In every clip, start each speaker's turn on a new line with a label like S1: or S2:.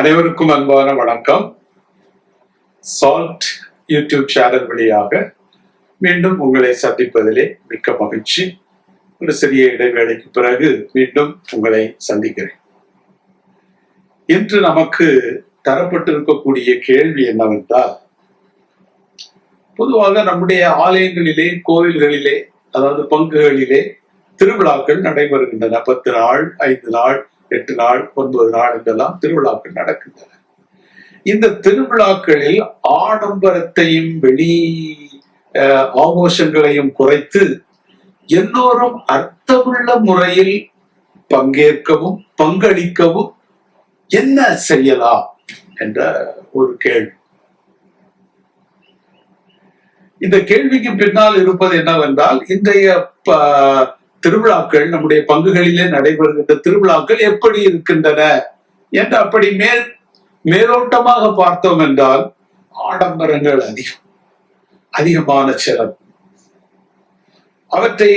S1: அனைவருக்கும் அன்பான வணக்கம். சால்ட் யூடியூப் சேனல் வழியாக மீண்டும் உங்களை சந்திப்பதிலே மிக்க மகிழ்ச்சி. ஒரு சிறிய இடைவேளைக்கு பிறகு மீண்டும் உங்களை சந்திக்கிறேன். இன்று நமக்கு தரப்பட்டிருக்கக்கூடிய கேள்வி என்னவென்றால் பொதுவாக நம்முடைய ஆலயங்களிலே கோவில்களிலே அதாவது பங்குகளிலே திருவிழாக்கள் நடைபெறுகின்றன. பத்து நாள் ஐந்து நாள் எட்டு நாள் ஒன்பது நாள் என்றெல்லாம் திருவிழாக்கள் நடக்கின்றன. இந்த திருவிழாக்களில் ஆடம்பரத்தையும் வெளி அஹ், குறைத்து எல்லோரும் அர்த்தமுள்ள முறையில் பங்கேற்கவும் பங்களிக்கவும் என்ன செய்யலாம் என்ற ஒரு கேள்வி. இந்த கேள்விக்கு பின்னால் இருப்பது என்னவென்றால் இன்றைய திருவிழாக்கள் நம்முடைய பங்குகளிலே நடைபெறுகின்ற திருவிழாக்கள் எப்படி இருக்கின்றன என்று அப்படி மேல் மேலோட்டமாக பார்த்தோம் என்றால் ஆடம்பரங்கள் அதிகம் அதிகமான செலவு. அவற்றை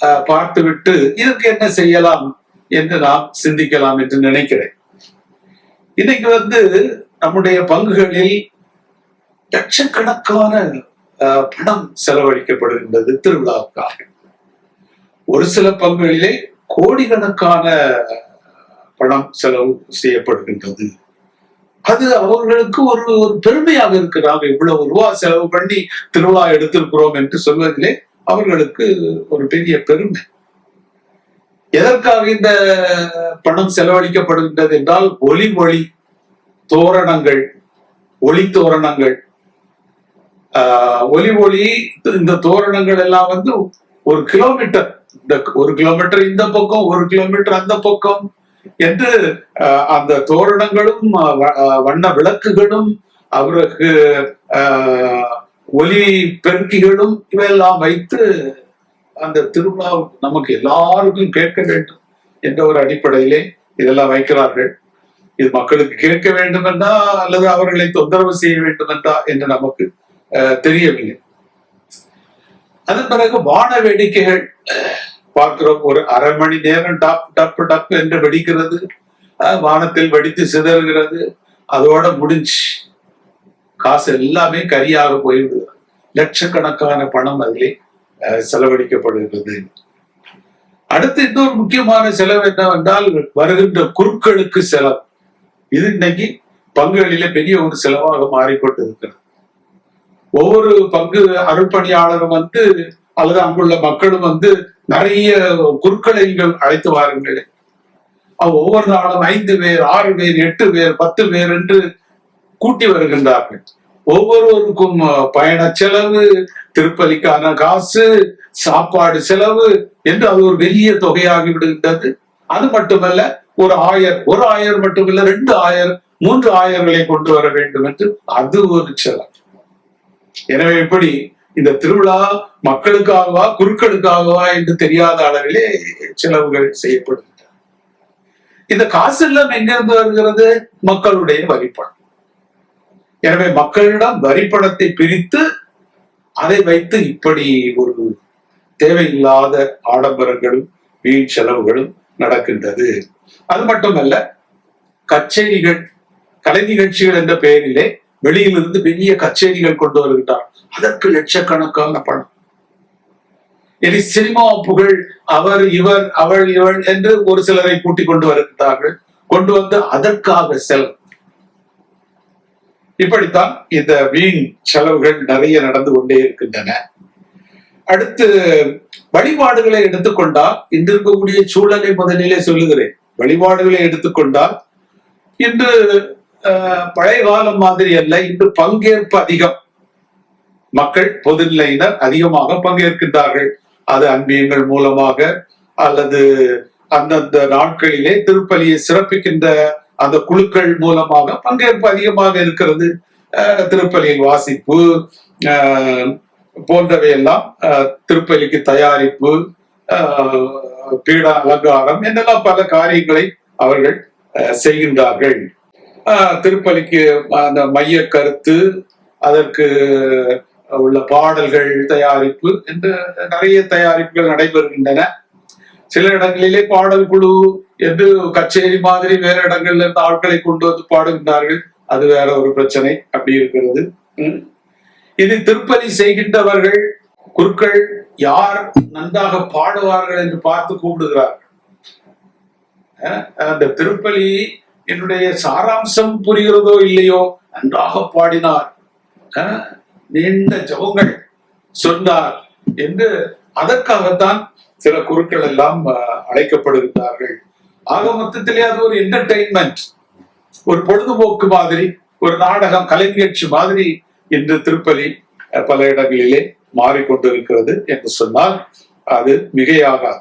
S1: அஹ், பார்த்துவிட்டு இதற்கு என்ன செய்யலாம் என்று நாம் சிந்திக்கலாம் என்று நினைக்கிறேன். இன்னைக்கு வந்து நம்முடைய பங்குகளில் லட்சக்கணக்கான அஹ், பணம் செலவழிக்கப்படுகின்றது திருவிழாவுக்காக. ஒரு சில பங்குகளிலே கோடிக்கணக்கான பணம் செலவு செய்யப்படுகின்றது. அது அவர்களுக்கு ஒரு ஒரு பெருமையாக இருக்கிறாங்க இவ்வளவு ரூபா செலவு பண்ணி திருவிழா எடுத்திருக்கிறோம் என்று சொல்வதிலே அவர்களுக்கு ஒரு பெரிய பெருமை. எதற்காக இந்த பணம் செலவழிக்கப்படுகின்றது என்றால் ஒலி மொழி தோரணங்கள் ஒளி தோரணங்கள். ஆஹ் ஒலி ஒளி இந்த தோரணங்கள் எல்லாம் வந்து ஒரு கிலோமீட்டர் இந்த ஒரு கிலோமீட்டர் இந்த பக்கம் ஒரு கிலோமீட்டர் அந்த பக்கம் என்று அந்த தோரணங்களும் வண்ண விளக்குகளும் அவருக்கு ஒலி பெருக்கிகளும் இவையெல்லாம் வைத்து அந்த திருவிழா நமக்கு எல்லாருக்கும் கேட்க வேண்டும் என்ற ஒரு அடிப்படையிலே இதெல்லாம் வைக்கிறார்கள். இது மக்களுக்கு கேட்க வேண்டும் என்றா அல்லது அவர்களை தொந்தரவு செய்ய வேண்டும் என்றா என்று நமக்கு அஹ், தெரியவில்லை. அதன் பிறகு வான வேடிக்கைகள் பார்க்கிறோம். ஒரு அரை மணி நேரம் டப் டப் டப் என்று வெடிக்கிறது. வானத்தில் வெடித்து சிதறுகிறது. அதோட முடிஞ்சு. காசு எல்லாமே கரியாக போயிடுது. லட்சக்கணக்கான பணம் அதிலே செலவழிக்கப்படுகிறது. அடுத்து இன்னொரு முக்கியமான செலவு என்னவென்றால் வருகின்ற குருக்களுக்கு செலவு. இது இன்னைக்கு பங்குகளிலே பெரிய ஒரு செலவாக மாறிக்கொண்டு இருக்கிறது ஒவ்வொரு பங்கு அருட்பணியாளரும் வந்து அல்லது அங்குள்ள மக்களும் வந்து நிறைய குருக்களைகள் அழைத்து வாருங்கள். ஒவ்வொரு நாளும் ஐந்து பேர் ஆறு பேர் எட்டு பேர் பத்து பேர் என்று கூட்டி வருகின்றார்கள். ஒவ்வொருவருக்கும் பயண செலவு திருப்பலிக்கான காசு சாப்பாடு செலவு என்று அது ஒரு பெரிய தொகையாகி விடுகின்றது. அது மட்டுமல்ல ஒரு ஆயர் ஒரு ஆயர் மட்டுமல்ல ரெண்டு ஆயர் மூன்று ஆயர்களை கொண்டு வர வேண்டும் என்று அது ஒரு செலவு. எனவே இப்படி இந்த திருவிழா மக்களுக்காகவா குருக்களுக்காகவா என்று தெரியாத அளவிலே செலவுகள் செய்யப்படுகின்றன. இந்த காசு எல்லாம் எங்கிருந்து வருகிறது? மக்களுடைய வரிப்பணம். எனவே மக்களிடம் வரிப்பணத்தை பிரித்து அதை வைத்து இப்படி ஒரு தேவையில்லாத ஆடம்பரங்களும் வீண் செலவுகளும் நடக்கின்றது. அது மட்டுமல்ல கச்சேரிகள் கலை நிகழ்ச்சிகள் என்ற பெயரிலே வெளியிலிருந்து பெரிய கச்சேரிகள் கொண்டு வருகின்றார் அதற்கு லட்சக்கணக்கான பணம். இனி சினிமா புகழ் அவர் இவர் அவள் இவள் என்று ஒரு சிலரை கூட்டிக் கொண்டு வருகிறார்கள். கொண்டு வந்து அதற்காக செலவு. இப்படித்தான் இந்த வீண் செலவுகள் நிறைய நடந்து கொண்டே இருக்கின்றன. அடுத்து வழிபாடுகளை எடுத்துக்கொண்டால் இன்று இருக்கக்கூடிய சூழலை முதலிலே சொல்லுகிறேன். வழிபாடுகளை எடுத்துக்கொண்டால் இன்று அஹ், பழைய காலம் மாதிரி அல்ல இன்று பங்கேற்பு அதிகம். மக்கள் பொதுநிலையினர் அதிகமாக பங்கேற்கின்றார்கள். அது அன்பியங்கள் மூலமாக அல்லது அந்தந்த நாட்களிலே திருப்பலியை சிறப்பிக்கின்ற அந்த குழுக்கள் மூலமாக பங்கேற்பு அதிகமாக இருக்கிறது. திருப்பலியின் வாசிப்பு போன்றவையெல்லாம் திருப்பலிக்கு தயாரிப்பு பீடா அலங்காரம் என்னெல்லாம் பல காரியங்களை அவர்கள் செய்கின்றார்கள். திருப்பலிக்கு அந்த மைய கருத்து அதற்கு உள்ள பாடல்கள் தயாரிப்பு என்று நிறைய தயாரிப்புகள் நடைபெறுகின்றன. சில இடங்களிலே பாடல் குழு என்று கச்சேரி மாதிரி வேற இடங்கள்ல இருந்து ஆட்களை கொண்டு வந்து பாடுகின்றார்கள். அது வேற ஒரு பிரச்சனை. அப்படி இருக்கிறது. இது திருப்பலி செய்கின்றவர்கள் குருக்கள் யார் நன்றாக பாடுவார்கள் என்று பார்த்து கூப்பிடுகிறார்கள். அந்த திருப்பலி என்னுடைய சாராம்சம் புரிகிறதோ இல்லையோ நன்றாக பாடினார். நீண்ட ஜபங்கள் சொன்னார் என்று அதற்காகத்தான் சில குருக்கள் எல்லாம் அழைக்கப்படுகிறார்கள் ஆக மொத்தத்திலே அது ஒரு என்டர்டெயின்மெண்ட் ஒரு பொழுதுபோக்கு மாதிரி ஒரு நாடகம் கலை நிகழ்ச்சி மாதிரி இன்று திருப்பதி பல இடங்களிலே மாறிக்கொண்டிருக்கிறது என்று சொன்னால் அது மிகையாகாது.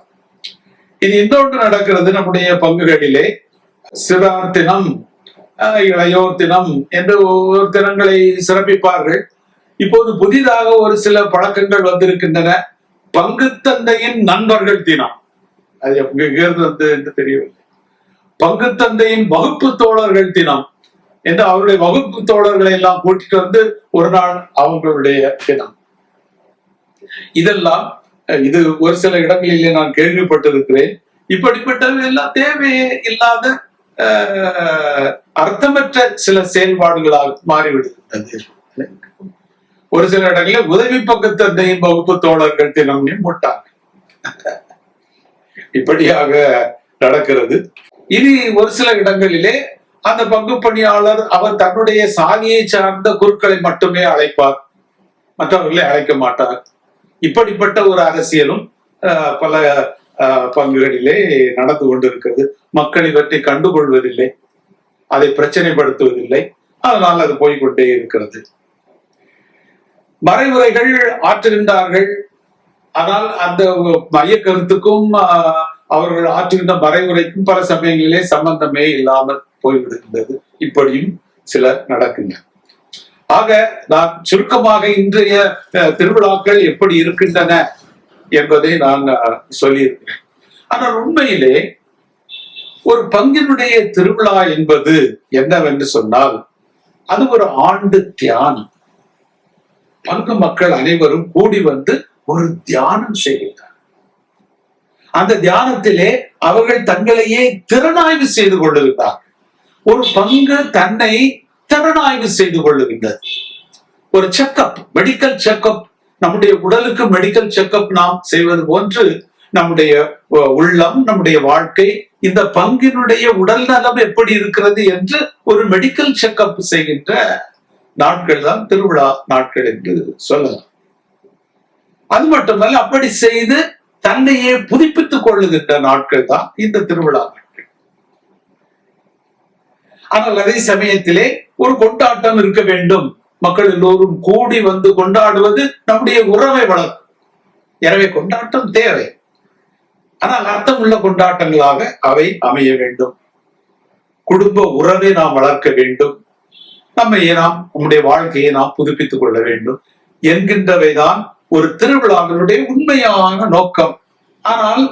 S1: இது இன்னொன்று நடக்கிறது நம்முடைய பங்குகளிலே சிறார் தினம் அஹ், இளையோர் தினம் என்று ஒவ்வொரு தினங்களை சிறப்பிப்பார்கள். இப்போது புதிதாக ஒரு சில பழக்கங்கள் வந்திருக்கின்றன. பங்குத்தந்தையின் நண்பர்கள் தினம். அது எங்கிருந்து வந்து என்று தெரியவில்லை. பங்குத்தந்தையின் வகுப்பு தோழர்கள் தினம் என்று அவருடைய வகுப்பு தோழர்களை எல்லாம் கூட்டிட்டு வந்து ஒரு நாள் அவங்களுடைய தினம். இதெல்லாம் இது ஒரு சில இடங்களிலே நான் கேள்விப்பட்டிருக்கிறேன். இப்படிப்பட்டவை எல்லாம் தேவையே இல்லாத அஹ், அர்த்தமற்ற சில செயல்பாடுகளாக மாறிவிடுகின்றது ஒரு சில இடங்களில் உதவி பக்கத்தந்தையின் வகுப்பு தோழர்கள் தினம்னு போட்டாங்க இப்படியாக நடக்கிறது. இனி ஒரு சில இடங்களிலே அந்த பங்கு பணியாளர் அவர் தன்னுடைய சாதியை சார்ந்த குருக்களை மட்டுமே அழைப்பார். மற்றவர்களை அழைக்க மாட்டார். இப்படிப்பட்ட ஒரு அரசியலும் பல பங்குகளிலே நடந்து கொண்டிருக்கிறது. மக்கள் இவற்றை கண்டுகொள்வதில்லை. அதை பிரச்சனைப்படுத்துவதில்லை. அதனால் அது போய்கொண்டே இருக்கிறது. மறைவுரைகள் ஆற்றுகின்றார்கள் ஆனால் அந்த மைய கருத்துக்கும் ஆஹ், அவர்கள் ஆற்றுகின்ற மறைவுரைக்கும் பல சமயங்களிலே சம்பந்தமே இல்லாமல் போய்விடுகின்றது. இப்படியும் சிலர் நடக்கின்றன. ஆக நான் சுருக்கமாக இன்றைய திருவிழாக்கள் எப்படி இருக்கின்றன என்பதை நான் சொல்லியிருக்கிறேன். ஆனால் உண்மையிலே ஒரு பங்கினுடைய திருவிழா என்பது என்னவென்று சொன்னால் அது ஒரு ஆண்டு தியானம். பங்கு மக்கள் அனைவரும் கூடி வந்து ஒரு தியானம் செய்கின்றார் அந்த தியானத்திலே அவர்கள் தங்களையே திறனாய்வு செய்து கொள்ளுகின்றார் ஒரு பங்கு தன்னை திறனாய்வு செய்து கொள்ளுகின்றது. ஒரு செக்கப் மெடிக்கல் செக்கப் நம்முடைய உடலுக்கு மெடிக்கல் செக்கப் நாம் செய்வது போன்று நம்முடைய உள்ளம் நம்முடைய வாழ்க்கை இந்த பங்கினுடைய உடல் நலம் எப்படி இருக்கிறது என்று ஒரு மெடிக்கல் செக்கப் செய்கின்ற நாட்கள் தான் திருவிழா நாட்கள் என்று சொல்லலாம். அது மட்டுமல்ல அப்படி செய்து தன்னையே புதுப்பித்துக் கொள்ளுகின்ற நாட்கள் தான் இந்த திருவிழா நாட்கள். ஆனால் அதே சமயத்திலே ஒரு கொண்டாட்டம் இருக்க வேண்டும். மக்கள் எல்லோரும் கூடி வந்து கொண்டாடுவது நம்முடைய உறவை வளர்க்கும். எனவே கொண்டாட்டம் தேவை. ஆனால் அர்த்தம் உள்ள கொண்டாட்டங்களாக அவை அமைய வேண்டும். குடும்ப உறவை நாம் வளர்க்க வேண்டும். நம்மை நாம் நம்முடைய வாழ்க்கையை நாம் புதுப்பித்துக் கொள்ள வேண்டும். என்கின்றவைதான் ஒரு திருவிழாவினுடைய உண்மையான நோக்கம். ஆனால்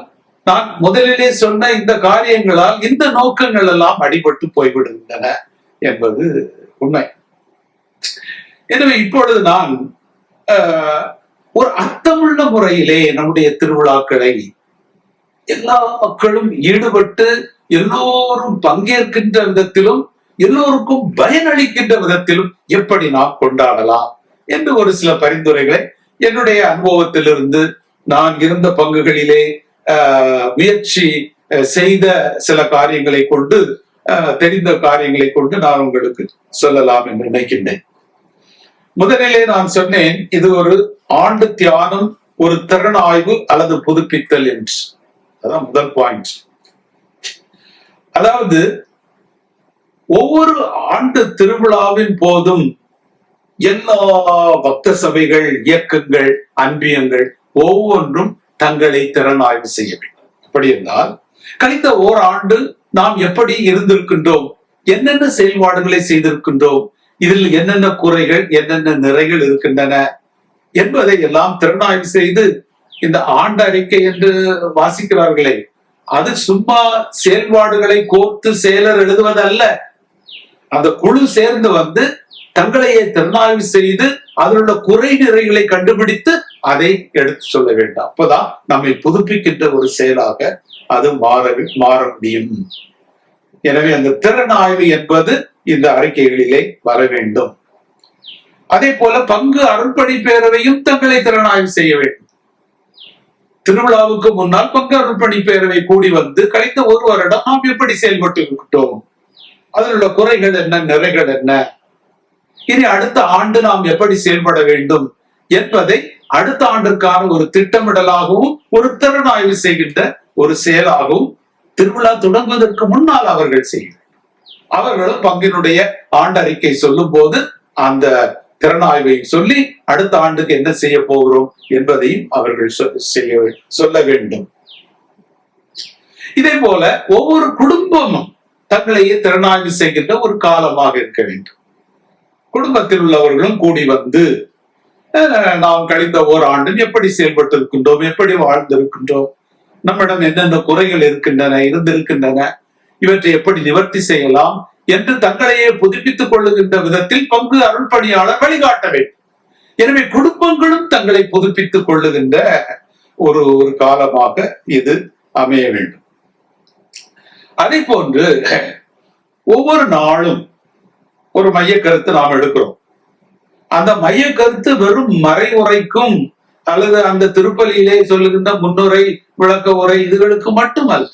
S1: நான் முதலிலே சொன்ன இந்த காரியங்களால் இந்த நோக்கங்கள் எல்லாம் அடிபட்டு போய்விடுகின்றன என்பது உண்மை. எனவே இப்பொழுது நான் ஒரு அர்த்தமுள்ள முறையிலே நம்முடைய திருவிழாக்களை எல்லா மக்களும் ஈடுபட்டு எல்லோரும் பங்கேற்கின்ற விதத்திலும் எல்லோருக்கும் பயனளிக்கின்ற விதத்திலும் எப்படி நாம் கொண்டாடலாம் என்று ஒரு சில பரிந்துரைகளை என்னுடைய அனுபவத்திலிருந்து நான் இருந்த பங்குகளிலே முயற்சி செய்த சில காரியங்களை கொண்டு தெரிந்த காரியங்களை கொண்டு நான் உங்களுக்கு சொல்லலாம் என்று நினைக்கின்றேன். முதலிலே நான் சொன்னேன் இது ஒரு ஆண்டு தியானம் ஒரு திறன் ஆய்வு அல்லது புதுப்பித்தல் என்று. அதான் முதல் பாயிண்ட் அதாவது ஒவ்வொரு ஆண்டு திருவிழாவின் போதும் எல்லா பக்த சபைகள் இயக்கங்கள் அன்பியங்கள் ஒவ்வொன்றும் தங்களை திறனாய்வு செய்ய வேண்டும். அப்படி என்றால் கழித்த ஓராண்டு நாம் எப்படி இருந்திருக்கின்றோம்? என்னென்ன செயல்பாடுகளை செய்திருக்கின்றோம்? இதில் என்னென்ன குறைகள் என்னென்ன நிறைகள் இருக்கின்றன? என்பதை எல்லாம் திறனாய்வு செய்து இந்த ஆண்டு அறிக்கை என்று வாசிக்கிறார்களே அது சும்மா செயல்பாடுகளை கோர்த்து செயலர் எழுதுவதல்ல. அந்த குழு சேர்ந்து வந்து தங்களையே திறனாய்வு செய்து அதில் உள்ள குறை நிறைகளை கண்டுபிடித்து அதை எடுத்து சொல்ல வேண்டும். அப்பதான் நம்மை புதுப்பிக்கின்ற ஒரு செயலாக அது மாற மாற முடியும். எனவே அந்த திறனாய்வு என்பது இந்த அறிக்கைகளிலே வர வேண்டும். அதே போல பங்கு அருள்பணி பேரவையும் தங்களை திறனாய்வு செய்ய வேண்டும். திருவிழாவுக்கு முன்னால் பங்கு அருள்பணி பேரவை கூடி வந்து கழித்த ஒரு வருடம் நாம் எப்படி செயல்பட்டு விட்டோம் அதனுடைய குறைகள் என்ன நிறைகள் என்ன? இனி அடுத்த ஆண்டு நாம் எப்படி செயல்பட வேண்டும் என்பதை அடுத்த ஆண்டிற்கான ஒரு திட்டமிடலாகவும் ஒரு திறனாய்வு செய்கின்ற ஒரு செயலாகவும் திருவிழா தொடங்குவதற்கு முன்னால் அவர்கள் செய்ய அவர்களும் பங்கினுடைய ஆண்டறிக்கை சொல்லும் போது அந்த திறனாய்வை சொல்லி அடுத்த ஆண்டுக்கு என்ன செய்ய போகிறோம் என்பதையும் அவர்கள் சொ- செய்ய சொல்ல வேண்டும். இதே போல ஒவ்வொரு குடும்பமும் தங்களையே திறனாய்வு செய்கின்ற ஒரு காலமாக இருக்க வேண்டும். குடும்பத்தில் உள்ளவர்களும் கூடி வந்து நாம் கழிந்த ஓராண்டும் எப்படி செயல்பட்டிருக்கின்றோம்? எப்படி வாழ்ந்திருக்கின்றோம்? நம்மிடம் என்னென்ன குறைகள் இருக்கின்றன இருந்திருக்கின்றன? இவற்றை எப்படி நிவர்த்தி செய்யலாம்? என்று தங்களையே புதுப்பித்துக் கொள்ளுகின்ற விதத்தில் பங்கு அருள்பணியாளர் வழிகாட்ட வேண்டும். எனவே குடும்பங்களும் தங்களை புதுப்பித்துக் கொள்ளுகின்ற ஒரு ஒரு காலமாக இது அமைய வேண்டும். அதே போன்று ஒவ்வொரு நாளும் ஒரு மைய கருத்து நாம் எடுக்கிறோம். அந்த மைய கருத்து வெறும் மறைமுறைக்கும் அல்லது அந்த திருப்பலியிலே சொல்லுகின்ற முன்னுரை விளக்க உரை இதுகளுக்கு மட்டுமல்ல.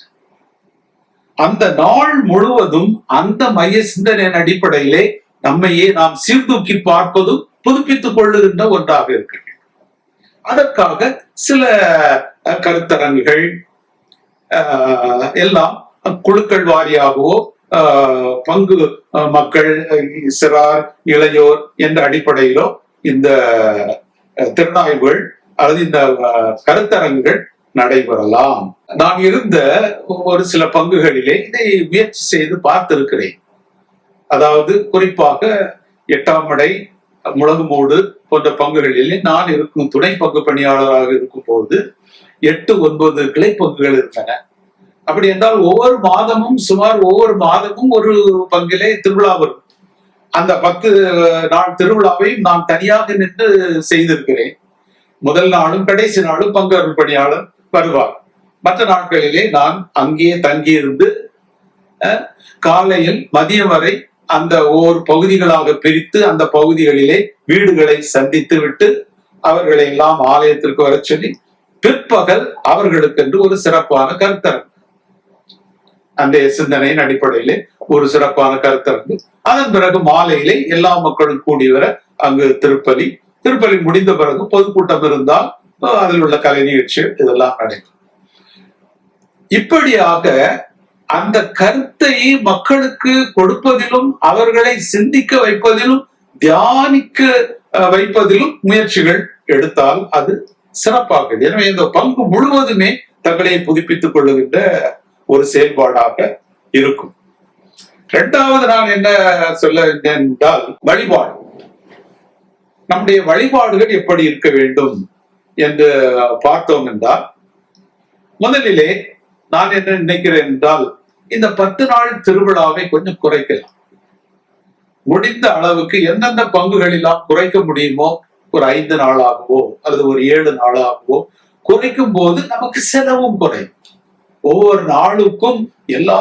S1: அந்த நாள் முழுவதும் அந்த மைய சிந்தனையின் அடிப்படையிலே நம்மையே நாம் சீர்தூக்கி பார்ப்பதும் புதுப்பித்துக் கொள்ளுகின்ற ஒன்றாக இருக்க அதற்காக சில கருத்தரங்குகள் எல்லாம் குழுக்கள் வாரியாகவோ பங்கு மக்கள் சிறார் இளையோர் என்ற அடிப்படையிலோ இந்த திறனாய்வுகள் அல்லது இந்த கருத்தரங்குகள் நடைபெறலாம். நான் இருந்த ஒரு சில பங்குகளிலே இதை முயற்சி செய்து பார்த்திருக்கிறேன். அதாவது குறிப்பாக எட்டாம் அடை முழங்குமூடு போன்ற பங்குகளிலே நான் இருக்கும் துணை பங்கு பணியாளராக இருக்கும் போது எட்டு ஒன்பது கிளை பங்குகள் இருந்தன. அப்படி என்றால் ஒவ்வொரு மாதமும் சுமார் ஒவ்வொரு மாதமும் ஒரு பங்கிலே திருவிழா வரும். அந்த பத்து நாள் திருவிழாவையும் நான் தனியாக நின்று செய்திருக்கிறேன். முதல் நாளும் கடைசி நாளும் பங்கு அருள் பணியாளர் வருவார். மற்ற நாட்களிலே நான் அங்கேயே தங்கியிருந்து காலையில் மதியம் வரை அந்த ஓர் பகுதிகளாக பிரித்து அந்த பகுதிகளிலே வீடுகளை சந்தித்து விட்டு அவர்களை எல்லாம் ஆலயத்திற்கு வரச் சொல்லி பிற்பகல் அவர்களுக்கென்று ஒரு சிறப்பான கருத்தரங்கு. அந்த சிந்தனையின் அடிப்படையிலே ஒரு சிறப்பான கருத்தரங்கு அதன் பிறகு மாலையிலே எல்லா மக்களும் கூடி வர அங்கு திருப்பலி திருப்பலி முடிந்த பிறகு பொதுக்கூட்டம் இருந்தால் அதில் உள்ள கலை நிகழ்ச்சிகள் இதெல்லாம் நடைபெறும். இப்படியாக அந்த கருத்தை மக்களுக்கு கொடுப்பதிலும் அவர்களை சிந்திக்க வைப்பதிலும் தியானிக்க அஹ், வைப்பதிலும் முயற்சிகள் எடுத்தால் அது சிறப்பாகுது எனவே இந்த பங்கு முழுவதுமே தங்களை புதுப்பித்துக் கொள்ளுகின்ற ஒரு செயல்பாடாக இருக்கும். இரண்டாவது நான் என்ன சொல்ல என்றால் வழிபாடு. நம்முடைய வழிபாடுகள் எப்படி இருக்க வேண்டும் என்று பார்த்தோம் என்றால் முதலிலே நான் என்ன நினைக்கிறேன் என்றால் இந்த பத்து நாள் திருவிழாவை கொஞ்சம் குறைக்கலாம். முடிந்த அளவுக்கு எந்தெந்த பங்குகளெல்லாம் குறைக்க முடியுமோ ஒரு ஐந்து நாளாகவோ அல்லது ஒரு ஏழு நாளாகவோ குறைக்கும் போது நமக்கு செலவும் குறையும். ஒவ்வொரு நாளுக்கும் எல்லா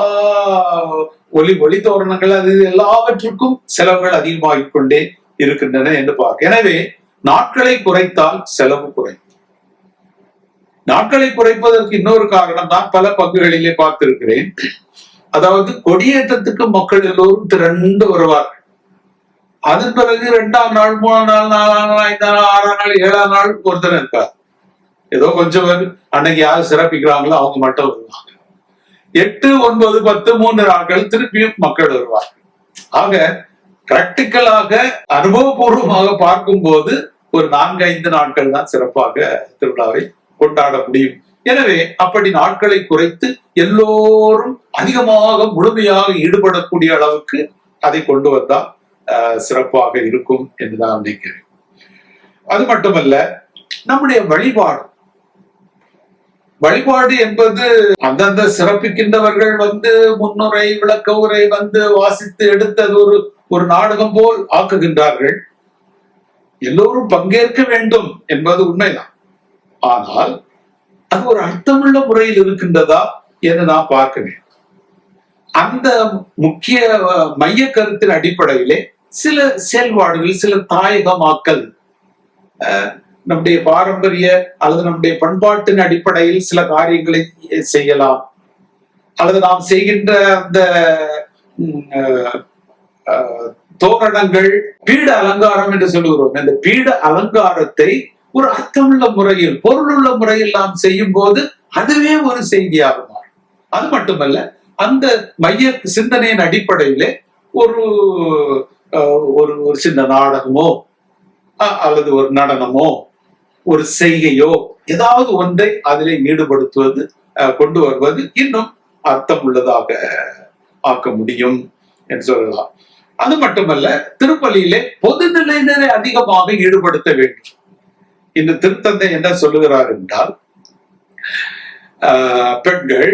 S1: ஒளி ஒளி தோரணங்கள் அது எல்லாவற்றுக்கும் செலவுகள் அதிகமாகிக் கொண்டே இருக்கின்றன என்று பார்க்க. எனவே நாட்களை குறைத்தால் செலவு குறையும். நாட்களை குறைப்பதற்கு இன்னொரு காரணம் தான் பல பங்குகளிலே பார்த்திருக்கிறேன். அதாவது கொடியேற்றத்துக்கு மக்கள் எல்லோரும் திரண்டு வருவார்கள். அதன் பிறகு இரண்டாம் நாள் மூணாம் நாள் நாலாம் நாள் ஐந்தாம் நாள் ஆறாம் நாள் ஏழாம் நாள் ஒருத்தர் இருக்கார். ஏதோ கொஞ்சம் பேர் அன்னைக்கு யார் சிறப்பிக்கிறாங்களோ அவங்க மட்டும் வருவாங்க. எட்டு ஒன்பது பத்து மூன்று நாட்கள் திருப்பியும் மக்கள் வருவார்கள் ஆக பிராக்டிக்கலாக அனுபவபூர்வமாக பார்க்கும்போது ஒரு நான்கு ஐந்து நாட்கள் தான் சிறப்பாக திருவிழாவை கொண்டாட முடியும். எனவே அப்படி நாட்களை குறைத்து எல்லோரும் அதிகமாக முழுமையாக ஈடுபடக்கூடிய அளவுக்கு அதை கொண்டு வந்தால் சிறப்பாக இருக்கும் என்று நான் நினைக்கிறேன். அது மட்டுமல்ல நம்முடைய வழிபாடு வழிபாடு என்பது அந்தந்த சிறப்பிக்கின்றவர்கள் வந்து முன்னுரை விளக்க உரை வந்து வாசித்து எடுத்தது ஒரு ஒரு நாடகம் போல் ஆக்குகின்றார்கள். எல்லோரும் பங்கேற்க வேண்டும் என்பது உண்மைதான். ஆனால் அது ஒரு அர்த்தமுள்ள முறையில் இருக்கின்றதா என்று நான் பார்க்கிறேன் அந்த முக்கிய மைய கருத்தின் அடிப்படையிலே சில செயல்பாடுகள் சில தாயகமாக்கல் அஹ், நம்முடைய பாரம்பரிய அல்லது நம்முடைய பண்பாட்டின் அடிப்படையில் சில காரியங்களை செய்யலாம். அல்லது நாம் செய்கின்ற அந்த தோரணங்கள் பீட அலங்காரம் என்று சொல்லுகிறோம். இந்த பீட அலங்காரத்தை ஒரு அர்த்தமுள்ள முறையில் பொருளுள்ள முறையில் நாம் செய்யும் போது அதுவே ஒரு செய்தியாக மாறும் அது மட்டுமல்ல அந்த மைய சிந்தனையின் அடிப்படையிலே ஒரு ஒரு ஒரு சின்ன நாடகமோ அல்லது ஒரு நடனமோ ஒரு செய்கையோ ஏதாவது ஒன்றை அதிலே ஈடுபடுத்துவது கொண்டு வருவது இன்னும் அர்த்தம் உள்ளதாக ஆக்க முடியும் என்று சொல்லலாம். அது மட்டுமல்ல திருப்பலியிலே பொதுநிலையினரை அதிகமாக ஈடுபடுத்த வேண்டும். இந்த திருத்தந்தை என்ன சொல்லுகிறார் என்றால் ஆஹ், பெண்கள்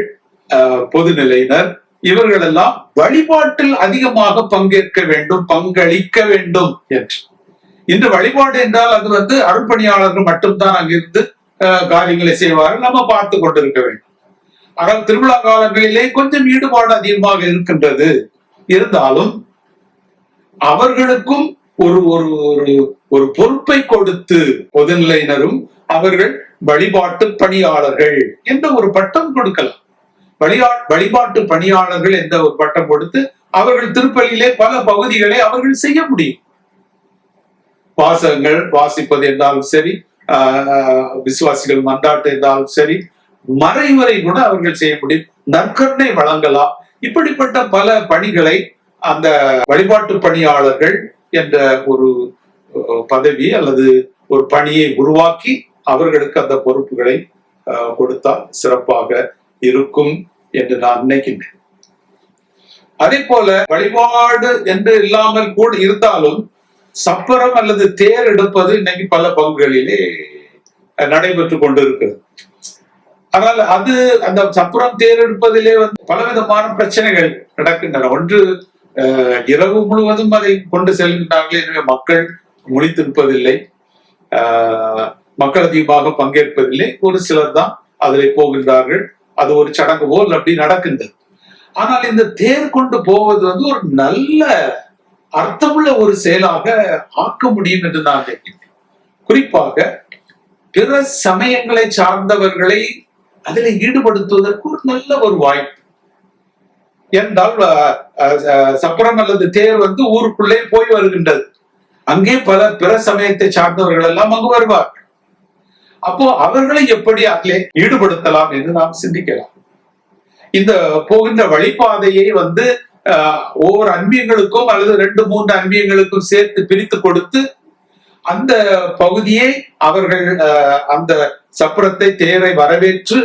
S1: ஆஹ், பொதுநிலையினர் இவர்களெல்லாம் வழிபாட்டில் அதிகமாக பங்கேற்க வேண்டும் பங்களிக்க வேண்டும் என்று. இன்று வழிபாடு என்றால் அது வந்து அருட்பணியாளர்கள் மட்டும்தான் அங்கிருந்து காரியங்களை செய்வார்கள். நம்ம பார்த்து கொண்டிருக்க வேண்டும். ஆனால் திருவிழா காலங்களிலே கொஞ்சம் ஈடுபாடு அதிகமாக இருக்கின்றது. இருந்தாலும் அவர்களுக்கும் ஒரு ஒரு ஒரு ஒரு பொறுப்பை கொடுத்து பொதுநிலையினரும் அவர்கள் வழிபாட்டு பணியாளர்கள் என்ற ஒரு பட்டம் கொடுக்கலாம். வழியா வழிபாட்டு பணியாளர்கள் என்ற ஒரு பட்டம் கொடுத்து அவர்கள் திருப்பலியிலே பல பகுதிகளை அவர்கள் செய்ய முடியும். வாசகங்கள் வாசிப்பது என்றாலும் சரி விசுவாசிகள் மன்றாட்டு என்றாலும் சரி மறைவரை கூட அவர்கள் செய்ய முடியும். நற்கருணை வழங்கலாம். இப்படிப்பட்ட பல பணிகளை அந்த வழிபாட்டு பணியாளர்கள் என்ற ஒரு பதவி அல்லது ஒரு பணியை உருவாக்கி அவர்களுக்கு அந்த பொறுப்புகளை அஹ், கொடுத்தால் சிறப்பாக இருக்கும் என்று நான் நினைக்கின்றேன். அதே போல வழிபாடு என்று இல்லாமல் கூட இருந்தாலும் சப்பரம் அல்லது தேர் எடுப்பது இன்னைக்கு பல பங்குகளிலே அஹ், நடைபெற்று கொண்டிருக்கிறது. ஆனால் அது அந்த சப்புரம் தேர் எடுப்பதிலே வந்து பலவிதமான பிரச்சனைகள் நடக்கின்றன. ஒன்று அஹ், இரவு முழுவதும் அதை கொண்டு செல்கின்றார்கள் எனவே மக்கள் முழித்திருப்பதில்லை. ஆஹ், மக்கள் அதிகமாக பங்கேற்பதில்லை. ஒரு சிலர் தான் அதில் போகின்றார்கள். அது ஒரு சடங்கு போல் அப்படி நடக்கின்றது. ஆனால் இந்த தேர் கொண்டு போவது வந்து ஒரு நல்ல அர்த்தமுள்ள ஒரு செயலாக ஆக்க முடியும் என்று நான் நினைக்கிறேன். குறிப்பாக பிற சமயங்களை சார்ந்தவர்களை அதில் ஈடுபடுத்துவதற்கு ஒரு நல்ல ஒரு வாய்ப்பு. என்றால் சப்பரம் அல்லது தேர் வந்து ஊருக்குள்ளே போய் வருகின்றது. அங்கே பல பிற சமயத்தை சார்ந்தவர்கள் எல்லாம் அங்கு வருவார்கள். அப்போ அவர்களை எப்படி அதிலே ஈடுபடுத்தலாம் என்று நாம் சிந்திக்கலாம். இந்த போகின்ற வழிபாதையை வந்து ஒவ்வொரு அன்பியங்களுக்கும் அல்லது ரெண்டு மூன்று அன்பியங்களுக்கும் சேர்த்து பிரித்து கொடுத்து அந்த பகுதியை அவர்கள் அஹ், அந்த சப்பரத்தை தேரை வரவேற்று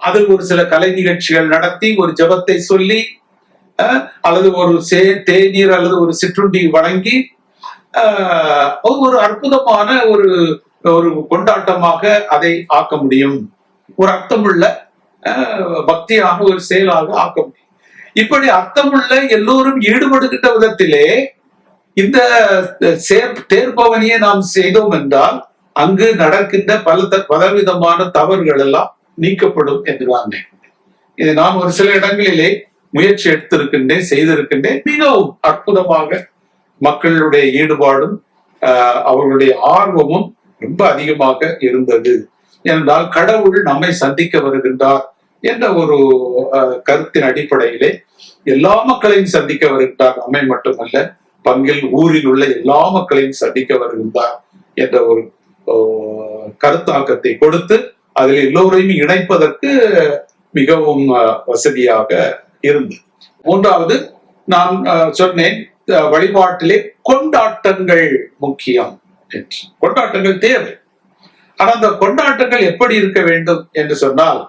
S1: அதில் ஒரு சில கலை நிகழ்ச்சிகள் நடத்தி ஒரு ஜெபத்தை சொல்லி அஹ், அல்லது ஒரு சே தேநீர் அல்லது ஒரு சிற்றுண்டி வழங்கி ஆஹ், ஒரு அற்புதமான ஒரு ஒரு கொண்டாட்டமாக அதை ஆக்க முடியும். ஒரு அர்த்தமுள்ள ஆஹ், பக்தியாக ஒரு செயலாக ஆக்க முடியும். இப்படி அர்த்தமுள்ள எல்லோரும் ஈடுபடுகின்ற விதத்திலே இந்த சேர் தேர்பவனியை நாம் செய்தோம் என்றால் அங்கு நடக்கின்ற பல த- பலவிதமான தவறுகள் எல்லாம் நீக்கப்படும் என்று நான் இது நான் ஒரு சில இடங்களிலே முயற்சி எடுத்திருக்கின்றேன் செய்திருக்கின்றேன். மிகவும் அற்புதமாக மக்களுடைய ஈடுபாடும் அவர்களுடைய ஆர்வமும் ரொம்ப அதிகமாக இருந்தது. என்றால் கடவுள் நம்மை சந்திக்க வருகின்றார். என்ற ஒரு கருத்தின் அடிப்படையிலே எல்லா மக்களையும் சந்திக்க வருகின்றார். அம்மை மட்டுமல்ல பங்கில் ஊரில் உள்ள எல்லா மக்களையும் சந்திக்க வருகின்றார் என்ற ஒரு கருத்தாக்கத்தை கொடுத்து அதில் எல்லோரையும் இணைப்பதற்கு மிகவும் வசதியாக இருந்தது. மூன்றாவது நான் சொன்னேன் வழிபாட்டிலே கொண்டாட்டங்கள் முக்கியம் என்று. கொண்டாட்டங்கள் தேவை. ஆனா அந்த கொண்டாட்டங்கள் எப்படி இருக்க வேண்டும் என்று சொன்னால்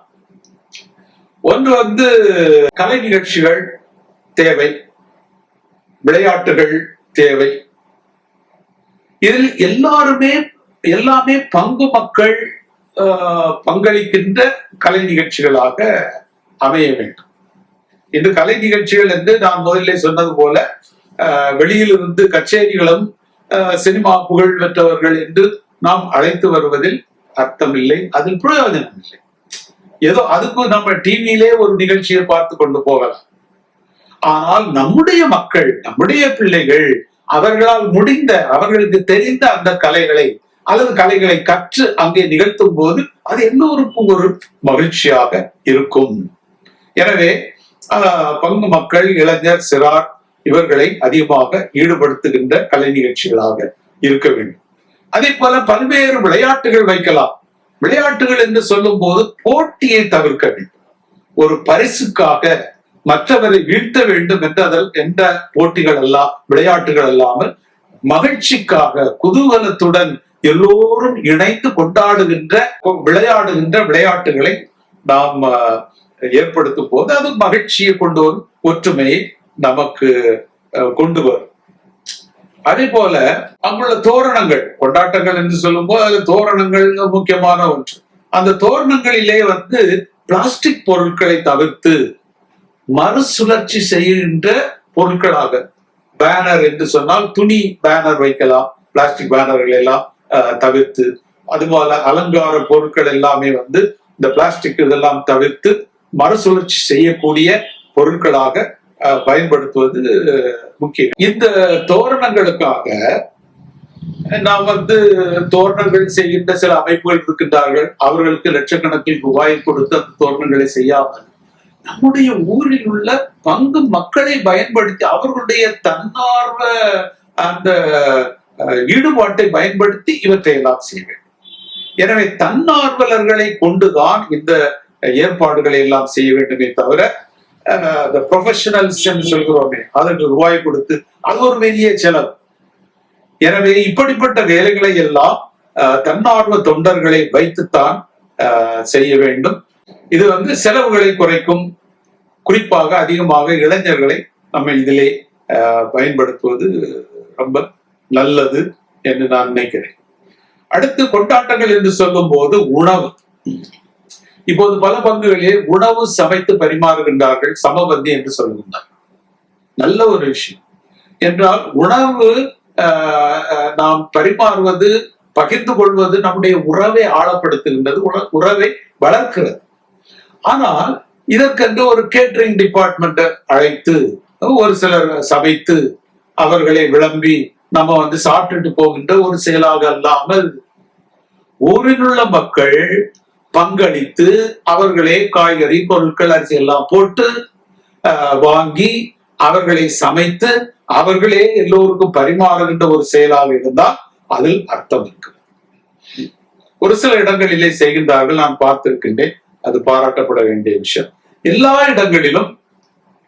S1: ஒன்று வந்து கலை நிகழ்ச்சிகள் தேவை விளையாட்டுகள் தேவை. இதில் எல்லாருமே எல்லாமே பங்கு மக்கள் ஆஹ், பங்களிக்கின்ற கலை நிகழ்ச்சிகளாக அமைய வேண்டும். இந்த கலை நிகழ்ச்சிகள் என்று நான் முதல்ல சொன்னது போல வெளியிலிருந்து கச்சேரிகளும் ஆஹ், சினிமா புகழ் பெற்றவர்கள் என்று நாம் அழைத்து வருவதில் அர்த்தம் இல்லை அதில் பிரயோஜனம் இல்லை ஏதோ அதுக்கு நம்ம டிவியிலே ஒரு நிகழ்ச்சியை பார்த்து கொண்டு போகலாம். ஆனால் நம்முடைய மக்கள் நம்முடைய பிள்ளைகள் அவர்களால் முடிந்த அவர்களுக்கு தெரிந்த அந்த கலைகளை அல்லது கலைகளை கற்று அங்கே நிகழ்த்தும் போது அது எல்லோருக்கும் ஒரு மகிழ்ச்சியாக இருக்கும். எனவே ஆஹ், பங்கு மக்கள் இளைஞர் சிறார் இவர்களை அதிகமாக ஈடுபடுத்துகின்ற கலை நிகழ்ச்சிகளாக இருக்க வேண்டும். அதே போல பல்வேறு விளையாட்டுகள் வைக்கலாம். விளையாட்டுகள் என்று சொல்லும் போது போட்டியை தவிர்க்க வேண்டும். ஒரு பரிசுக்காக மற்றவரை வீழ்த்த வேண்டும் என்ற அதில் எந்த போட்டிகள் எல்லாம் விளையாட்டுகள் அல்லாமல் மகிழ்ச்சிக்காக குதூகலத்துடன் எல்லோரும் இணைந்து கொண்டாடுகின்ற விளையாடுகின்ற விளையாட்டுகளை நாம் ஏற்படுத்தும் போது அது மகிழ்ச்சியை கொண்டு வரும் ஒற்றுமையை நமக்கு அஹ், கொண்டு வரும். அதே போல அங்குள்ள தோரணங்கள் கொண்டாட்டங்கள் என்று சொல்லும்போது அது தோரணங்கள் முக்கியமான ஒன்று. அந்த தோரணங்களிலே வந்து பிளாஸ்டிக் பொருட்களை தவிர்த்து மறுசுழற்சி செய்கின்ற பொருட்களாக பேனர் என்று சொன்னால் துணி பேனர் வைக்கலாம் பிளாஸ்டிக் பேனர்கள் எல்லாம் அஹ், தவிர்த்து. அதுபோல அலங்கார பொருட்கள் எல்லாமே வந்து இந்த பிளாஸ்டிக் இதெல்லாம் தவிர்த்து மறுசுழற்சி செய்யக்கூடிய பொருட்களாக பயன்படுத்துவது முக்கியம். இந்த தோரணங்களுக்காக நாம் வந்து தோரணங்கள் செய்கின்ற சில அமைப்புகள் இருக்கின்றார்கள். அவர்களுக்கு லட்சக்கணக்கில் ரூபாய் கொடுத்து அந்த தோரணங்களை செய்யாமல் நம்முடைய ஊரில் உள்ள பங்கு மக்களை பயன்படுத்தி அவர்களுடைய தன்னார்வ அந்த அஹ், ஈடுபாட்டை பயன்படுத்தி இவற்றை எல்லாம் செய்ய வேண்டும். எனவே தன்னார்வலர்களை கொண்டுதான் இந்த ஏற்பாடுகளை எல்லாம் செய்ய வேண்டுமே தவிர இந்த ப்ரொஃபஷனல்ஸ் என்று சொல்கிறோமே அதற்கு ரூபாய் கொடுத்து அது ஒரு பெரிய செலவு. எனவே இப்படிப்பட்ட வேலைகளை எல்லாம் அஹ், தன்னார்வ தொண்டர்களை வைத்துத்தான் செய்ய வேண்டும். இது வந்து செலவுகளை குறைக்கும் குறிப்பாக அதிகமாக இளைஞர்களை நம்ம இதிலே பயன்படுத்துவது ரொம்ப நல்லது என்று நான் நினைக்கிறேன். அடுத்து கொண்டாட்டங்கள் என்று சொல்லும் போது உணவு. இப்போது பல பங்குகளே உணவு சமைத்து பரிமாறுகின்றார்கள் சமபந்தி என்று சொல்லுகின்றார். நல்ல ஒரு விஷயம். என்றால் உணவு நாம் பரிமாறுவது பகிர்ந்து கொள்வது நம்முடைய உறவை ஆழப்படுத்துகின்றது உறவை வளர்க்கிறது. ஆனால் இதற்கென்று ஒரு கேட்டரிங் டிபார்ட்மெண்ட் அழைத்து ஒரு சிலர் சமைத்து அவர்களை விளம்பி நம்ம வந்து சாப்பிட்டுட்டு போகின்ற ஒரு செயலாக அல்லாமல் ஊரில் உள்ள மக்கள் பங்களித்து அவர்களே காய்கறி பொருட்கள் அரிசி எல்லாம் போட்டு வாங்கி அவர்களை சமைத்து அவர்களே எல்லோருக்கும் பரிமாறுகின்ற ஒரு செயலாக இருந்தால் அதில் அர்த்தம் இருக்கு. ஒரு சில இடங்களிலே செய்கின்றார்கள் நான் பார்த்திருக்கின்றேன். அது பாராட்டப்பட வேண்டிய விஷயம். எல்லா இடங்களிலும்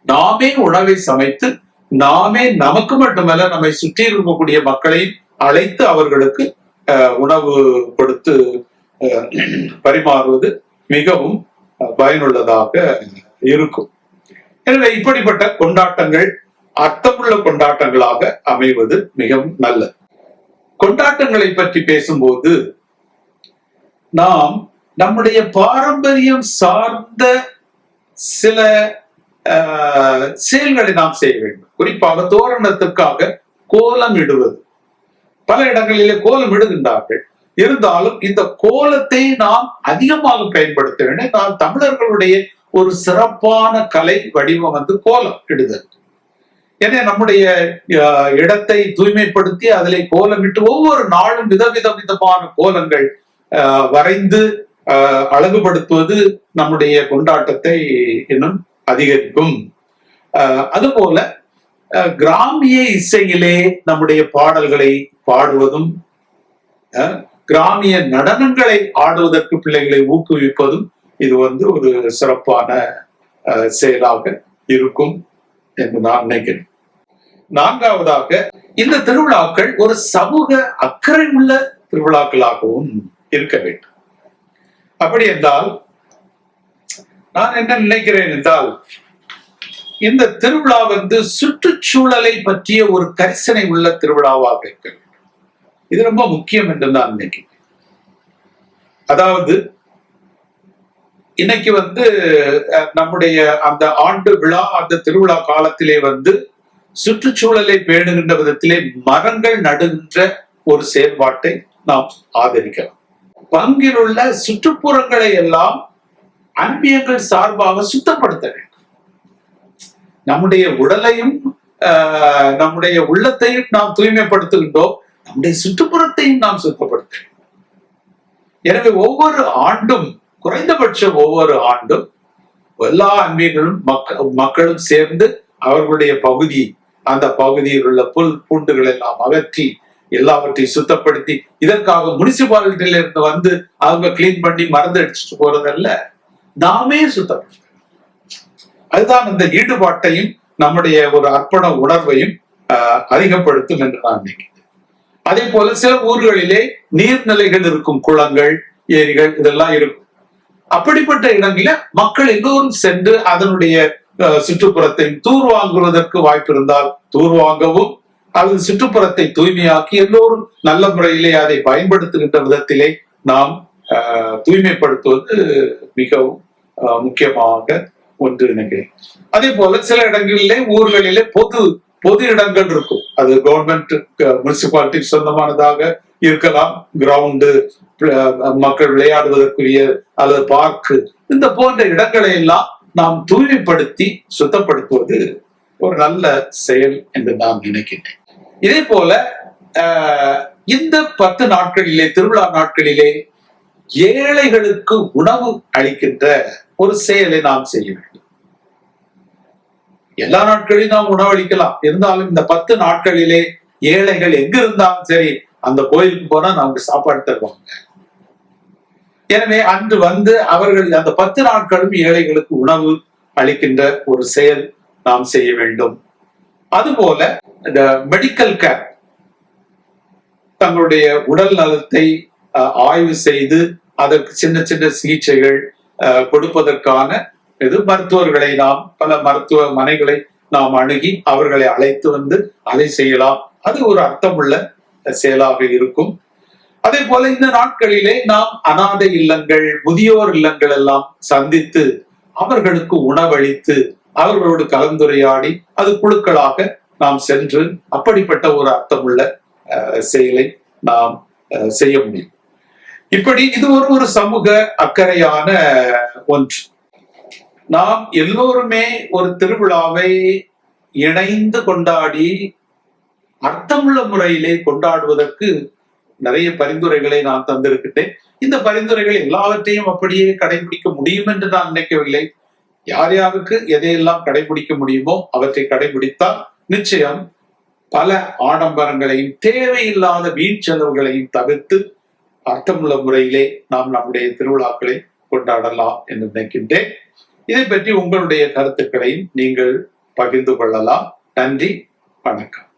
S1: நாமே உணவை சமைத்து நாமே நமக்கு மட்டுமல்ல நம்மை சுற்றி இருக்கக்கூடிய மக்களை அழைத்து அவர்களுக்கு அஹ், உணவு கொடுத்து பரிமாறுவது மிகவும் பயனுள்ளதாக இருக்கும். எனவே இப்படிப்பட்ட கொண்டாட்டங்கள் அர்த்தமுள்ள கொண்டாட்டங்களாக அமைவது மிகவும் நல்லது. கொண்டாட்டங்களை பற்றி பேசும்போது நாம் நம்முடைய பாரம்பரியம் சார்ந்த சில செயல்களை நாம் செய்ய வேண்டும். குறிப்பாக தோரணத்துக்காக கோலம் இடுவது பல இடங்களிலே கோலம் இடுகின்றார்கள் இருந்தாலும் இந்த கோலத்தை நாம் அதிகமாக பயன்படுத்த வேண்டும். நான் தமிழர்களுடைய ஒரு சிறப்பான கலை வடிவம் வந்து கோலம் இடுதல். ஏன்னா நம்முடைய இடத்தை தூய்மைப்படுத்தி அதிலே கோலமிட்டு ஒவ்வொரு நாளும் விதவித விதமான கோலங்கள் ஆஹ், வரைந்து அழகுபடுத்துவது நம்முடைய கொண்டாட்டத்தை இன்னும் அதிகரிக்கும். ஆஹ், அதுபோல கிராமிய இசையிலே நம்முடைய பாடல்களை பாடுவதும் கிராமிய நடனங்களை ஆடுவதற்கு பிள்ளைகளை ஊக்குவிப்பதும் இது வந்து ஒரு சிறப்பான செயலாக இருக்கும் என்று நான் நினைக்கிறேன். நான்காவதாக இந்த திருவிழாக்கள் ஒரு சமூக அக்கறை உள்ள திருவிழாக்களாகவும் இருக்க வேண்டும். அப்படி என்றால் நான் என்ன நினைக்கிறேன் என்றால் இந்த திருவிழா வந்து சுற்றுச்சூழலை பற்றிய ஒரு கரிசனை உள்ள திருவிழாவாக இருக்கிறது இது ரொம்ப முக்கியம் என்று நான் நினைக்கிறேன். அதாவது இன்னைக்கு வந்து நம்முடைய அந்த ஆண்டு விழா அந்த திருவிழா காலத்திலே வந்து சுற்றுச்சூழலை பேணுகின்ற விதத்திலே மரங்கள் நடுகின்ற ஒரு செயல்பாட்டை நாம் ஆதரிக்கலாம். பங்கிலுள்ள சுற்றுப்புறங்களை எல்லாம் அன்பியங்கள் சார்பாக சுத்தப்படுத்த வேண்டும். நம்முடைய உடலையும் ஆஹ், நம்முடைய உள்ளத்தையும் நாம் தூய்மைப்படுத்துகின்றோம். நம்முடைய சுற்றுப்புறத்தையும் நாம் சுத்தப்படுத்த எனவே ஒவ்வொரு ஆண்டும் குறைந்தபட்சம் ஒவ்வொரு ஆண்டும் எல்லா அன்பியர்களும் மக்க மக்களும் சேர்ந்து அவர்களுடைய பகுதி அந்த பகுதியில் உள்ள புல் பூண்டுகள் எல்லாம் அகற்றி எல்லாவற்றையும் சுத்தப்படுத்தி இதற்காக முனிசிபாலிட்டியில இருந்து வந்து அவங்க கிளீன் பண்ணி மருந்து அடிச்சுட்டு போறதல்ல நாமே சுத்தப்படுத்த அதுதான் இந்த ஈடுபாட்டையும் நம்முடைய ஒரு அர்ப்பண உணர்வையும் அதிகப்படுத்தும் என்று நான் நினைக்கிறேன். அதே போல சில ஊர்களிலே நீர்நிலைகள் இருக்கும் குளங்கள் ஏரிகள் இதெல்லாம் இருக்கும். அப்படிப்பட்ட இடங்களில மக்கள் எல்லோரும் சென்று அதனுடைய சுற்றுப்புறத்தை தூர் வாங்குவதற்கு வாய்ப்பு இருந்தால் தூர் வாங்கவும் அல்லது சுற்றுப்புறத்தை தூய்மையாக்கி எல்லோரும் நல்ல முறையிலே அதை பயன்படுத்துகின்ற விதத்திலே நாம் தூய்மைப்படுத்துவது மிகவும் முக்கியமாக ஒன்று நினைக்கிறேன். அதே போல சில இடங்களிலே ஊர்களிலே பொது பொது இடங்கள் இருக்கும். அது கவர்மெண்ட் முனிசிபாலிட்டி uh, சொந்தமானதாக இருக்கலாம். கிரவுண்டு uh, மக்கள் விளையாடுவதற்குரிய அல்லது பார்க்கு இந்த போன்ற இடங்களை எல்லாம் நாம் தூய்மைப்படுத்தி சுத்தப்படுத்துவது ஒரு நல்ல செயல் என்று நான் நினைக்கின்றேன். இதே போல ஆஹ், இந்த பத்து நாட்களிலே திருவிழா நாட்களிலே ஏழைகளுக்கு உணவு அளிக்கின்ற ஒரு செயலை நாம் செய்ய வேண்டும். எல்லா நாட்களிலும் நாம் உணவளிக்கலாம். இருந்தாலும் இந்த பத்து நாட்களிலே ஏழைகள் எங்க இருந்தாலும் சரி அந்த கோயிலுக்கு போனா நமக்கு சாப்பாடு தருவாங்க. எனவே அன்று வந்து அவர்கள் அந்த பத்து நாட்களும் ஏழைகளுக்கு உணவு அளிக்கின்ற ஒரு செயல் நாம் செய்ய வேண்டும். அதுபோல இந்த மெடிக்கல் கேம்ப் தங்களுடைய உடல் நலத்தை அஹ், ஆய்வு செய்து அதற்கு சின்ன சின்ன சிகிச்சைகள் அஹ், கொடுப்பதற்கான இது மருத்துவர்களை நாம் பல மருத்துவமனைகளை நாம் அணுகி அவர்களை அழைத்து வந்து அதை செய்யலாம். அது ஒரு அர்த்தமுள்ள செயலாக இருக்கும். அதே போல இந்த நாட்களிலே நாம் அனாதை இல்லங்கள் முதியோர் இல்லங்கள் எல்லாம் சந்தித்து அவர்களுக்கு உணவளித்து அவர்களோடு கலந்துரையாடி அது குழுக்களாக நாம் சென்று அப்படிப்பட்ட ஒரு அர்த்தமுள்ள அஹ், செயலை நாம் செய்ய முடியும். இப்படி இது ஒரு ஒரு சமூக அக்கறையான ஒன்று. நாம் எல்லோருமே ஒரு திருவிழாவை இணைந்து கொண்டாடி அர்த்தமுள்ள முறையிலே கொண்டாடுவதற்கு நிறைய பரிந்துரைகளை நான் தந்திருக்கின்றேன். இந்த பரிந்துரைகள் எல்லாவற்றையும் அப்படியே கடைபிடிக்க முடியும் என்று நான் நினைக்கவில்லை. யார் யாருக்கு எதையெல்லாம் கடைபிடிக்க முடியுமோ அவற்றை கடைபிடித்தால் நிச்சயம் பல ஆடம்பரங்களையும் தேவையில்லாத வீண் செலவுகளையும் தவிர்த்து அர்த்தமுள்ள முறையிலே நாம் நம்முடைய திருவிழாக்களை கொண்டாடலாம் என்று நினைக்கின்றேன். இதை பற்றி உங்களுடைய கருத்துக்களையும் நீங்கள் பகிர்ந்து கொள்ளலாம். நன்றி வணக்கம்.